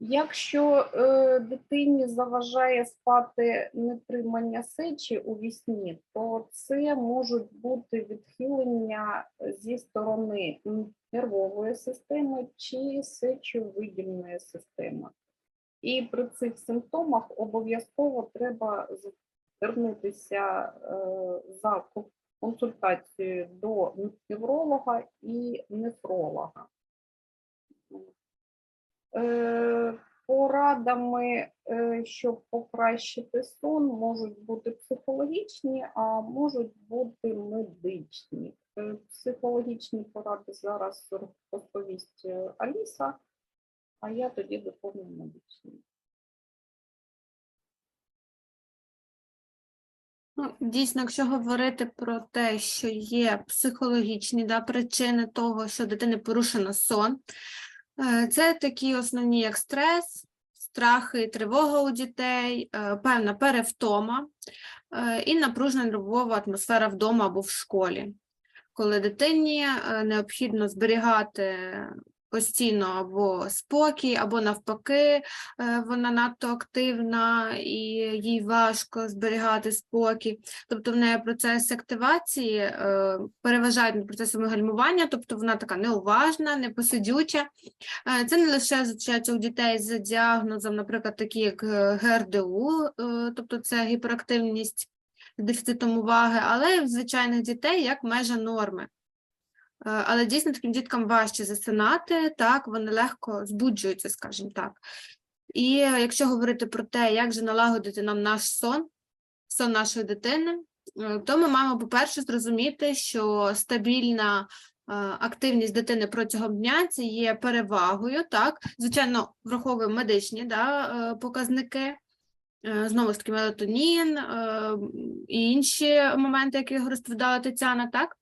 Якщо е, дитині заважає спати нетримання сечі у вісні, то це можуть бути відхилення зі сторони нервової системи чи сечовидільної системи. І при цих симптомах обов'язково треба звернутися е, за консультацією до невролога і нефролога. Е, Порадами, е, щоб покращити сон, можуть бути психологічні, а можуть бути медичні. Е, Психологічні поради зараз розповість Аліса, а я тоді доповню медичні. Ну, дійсно, якщо говорити про те, що є психологічні да, причини того, що дитини порушено сон, це такі основні, як стрес, страхи, тривога у дітей, е, певна перевтома е, і напружена нервова атмосфера вдома або в школі. Коли дитині е, необхідно зберігати постійно або спокій, або навпаки, е, вона надто активна і їй важко зберігати спокій. Тобто в неї процес активації е, переважають над процесом гальмування, тобто вона така неуважна, непосидюча. Е, Це не лише зустрічається у дітей з діагнозом, наприклад, такі як ГРДУ, тобто це гіперактивність дефіцитом уваги, але в звичайних дітей як межа норми. Е, Але дійсно таким діткам важче засинати, так, вони легко збуджуються, скажімо так. І якщо говорити про те, як же налагодити нам наш сон, сон нашої дитини, е, то ми маємо, по-перше, зрозуміти, що стабільна е, активність дитини протягом дня це є перевагою, так, звичайно, враховуємо медичні да, показники. Знову ж таки, мелатонін і інші моменти, які розповідала Тетяна, так?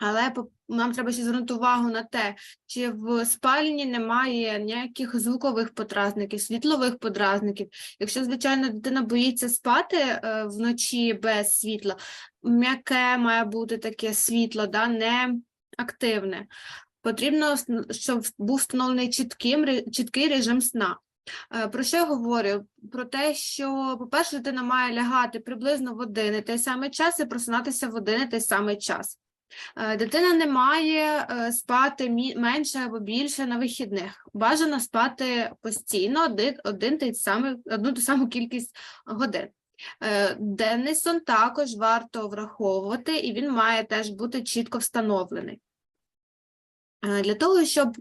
Але нам треба ще звернути увагу на те, чи в спальні немає ніяких звукових подразників, світлових подразників. Якщо, звичайно, дитина боїться спати е, вночі без світла, м'яке має бути таке світло, да, не активне. Потрібно, щоб був встановлений чітким, чіткий режим сна. Е, Про що я говорю? Про те, що, по-перше, дитина має лягати приблизно в один і той самий час і просинатися в один і той самий час. Е, Дитина не має е, спати менше або більше на вихідних. Бажано спати постійно один, один той самий, одну ту саму кількість годин. Е, Денний сон також варто враховувати, і він має теж бути чітко встановлений. Для того, щоб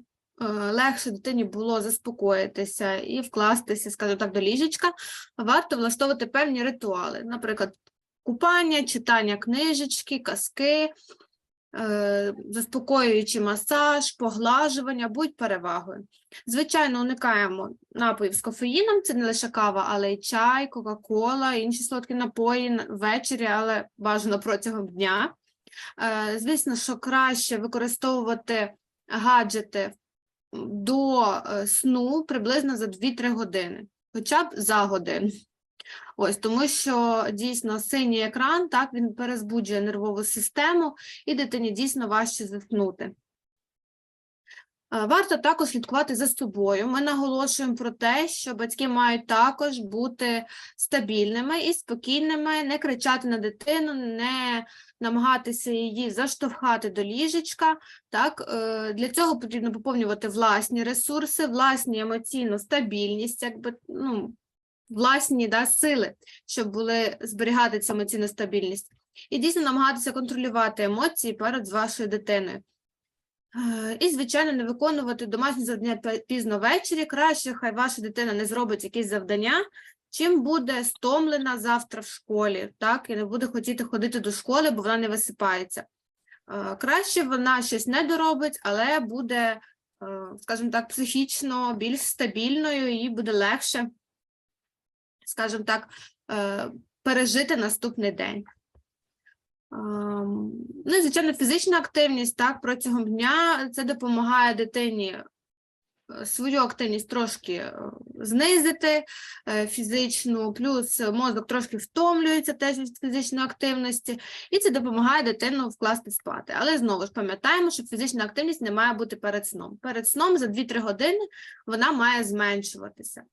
легше дитині було заспокоїтися і вкластися, скажімо так, до ліжечка, варто влаштовувати певні ритуали, наприклад, купання, читання книжечки, казки, заспокоюючий масаж, поглажування, будь перевагою. Звичайно, уникаємо напоїв з кофеїном, це не лише кава, але й чай, кока-кола, інші солодкі напої ввечері, але бажано протягом дня. Е, Звісно, що краще використовувати гаджети до е, сну приблизно за 2-3 години, хоча б за годину. Ось тому, що дійсно синій екран так він перезбуджує нервову систему, і дитині дійсно важче заснути. Е, Варто також слідкувати за собою. Ми наголошуємо про те, що батьки мають також бути стабільними і спокійними, не кричати на дитину, не намагатися її заштовхати до ліжечка. Так, е, для цього потрібно поповнювати власні ресурси, власні емоційну стабільність, якби ну, власні да, сили, щоб були зберігати цю емоційну стабільність. І дійсно намагатися контролювати емоції перед вашою дитиною. Е, І, звичайно, не виконувати домашні завдання пізно ввечері. Краще, хай ваша дитина не зробить якісь завдання, чим буде стомлена завтра в школі, так, і не буде хотіти ходити до школи, бо вона не висипається. Е, Краще вона щось не доробить, але буде, е, скажімо так, психічно більш стабільною, і буде легше, скажімо так, е, пережити наступний день. Ем, Ну, і, звичайно, фізична активність так, протягом дня це допомагає дитині е, свою активність трошки е, знизити фізичну, плюс мозок трошки втомлюється теж від фізичної активності, і це допомагає дитину вкласти спати. Але знову ж пам'ятаємо, що фізична активність не має бути перед сном. Перед сном за 2-3 години вона має зменшуватися.